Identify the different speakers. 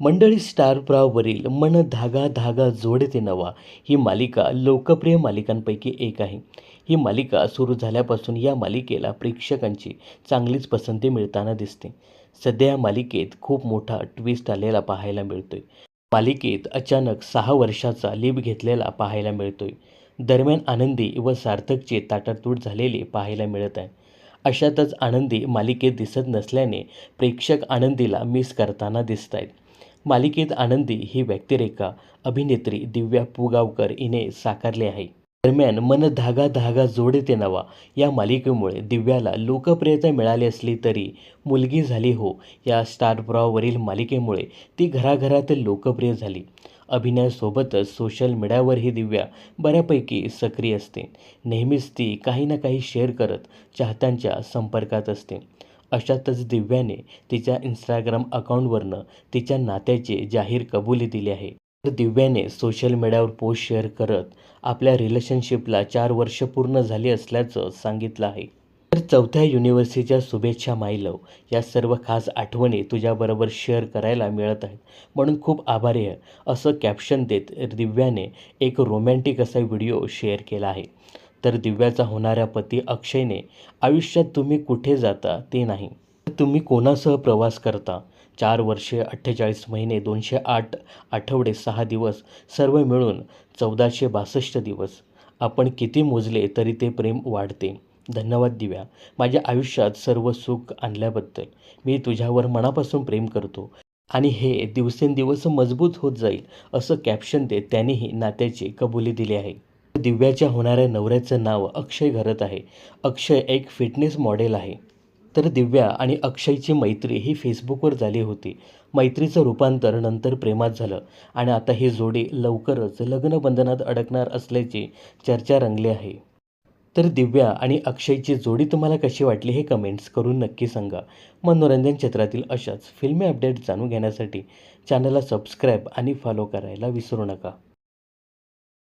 Speaker 1: मंडळी स्टार प्रवाहवरील मन धागा धागा जोडते नवा. ही मालिका लोकप्रिय मालिकांपैकी एक आहे. ही मालिका सुरू झाल्यापासून या मालिकेला प्रेक्षकांची चांगलीच पसंती मिळताना दिसते. सध्या या मालिकेत खूप मोठा ट्विस्ट आलेला पाहायला मिळतोय. मालिकेत अचानक सहा वर्षाचा लीप घेतलेला पाहायला मिळतोय. दरम्यान आनंदी व सार्थकचे ताटातूट झालेले पाहायला मिळत आहे. अशातच आनंदी मालिकेत दिसत नसल्याने प्रेक्षक आनंदीला मिस करताना दिसत आहेत मालिकेत आनंदी ही व्यक्तिरेखा अभिनेत्री दिव्या पुगावकर हिने साकारली आहे. दरम्यान मन धागा धागा जोडते नवा. या मालिकेमुळे दिव्याला लोकप्रियता मिळाली असली तरी मुलगी झाली हो. या स्टार मालिकेमुळे ती घराघरात लोकप्रिय झाली. अभिनयासोबतच सोशल मीडियावरही दिव्या बऱ्यापैकी सक्रिय असते. नेहमीच ती काही ना काही शेअर करत चाहत्यांच्या संपर्कात असते. अशातच दिव्याने तिच्या इंस्टाग्राम अकाउंटवरनं तिच्या नात्याची जाहीर कबुली दिली आहे. तर दिव्याने सोशल मीडियावर पोस्ट शेअर करत आपल्या रिलेशनशिपला चार वर्ष पूर्ण झाली असल्याचं सांगितलं आहे. तर चौथ्या युनिव्हर्सिटीच्या शुभेच्छा मायलव या सर्व खास आठवणी तुझ्याबरोबर शेअर करायला मिळत आहेत. म्हणून खूप आभारी आहे. असं कॅप्शन देत दिव्याने एक रोमॅन्टिक असा व्हिडिओ शेअर केला आहे. तर दिव्याचा होणाऱ्या पती अक्षयने आयुष्यात तुम्ही कुठे जाता ते नाही. तर तुम्ही कोणासह प्रवास करता चार वर्षे अठ्ठेचाळीस महिने दोनशे आठ आठवडे सहा दिवस सर्व मिळून चौदाशे बासष्ट दिवस. आपण किती मोजले तरी ते प्रेम वाढते. धन्यवाद दिव्या. माझ्या आयुष्यात सर्व सुख आणल्याबद्दल. मी तुझ्यावर मनापासून प्रेम करतो. आणि हे दिवसेंदिवस मजबूत होत जाईल असं कॅप्शन देत त्यांनीही नात्याची कबुली दिली आहे. दिव्याच्या होणाऱ्या नवऱ्याचं नाव अक्षय घरत आहे. अक्षय एक फिटनेस मॉडेल आहे. तर दिव्या आणि अक्षयची मैत्री ही फेसबुकवर झाली होती. मैत्रीचं रूपांतर नंतर प्रेमात झालं आणि आता ही जोडी लवकरच लग्नबंधनात अडकणार असल्याची चर्चा रंगली आहे. तर दिव्या आणि अक्षयची जोडी तुम्हाला कशी वाटली हे कमेंट्स करून नक्की सांगा. मनोरंजन क्षेत्रातील अशाच फिल्मी अपडेट जाणून घेण्यासाठी चॅनलला सबस्क्राईब आणि फॉलो करायला विसरू नका.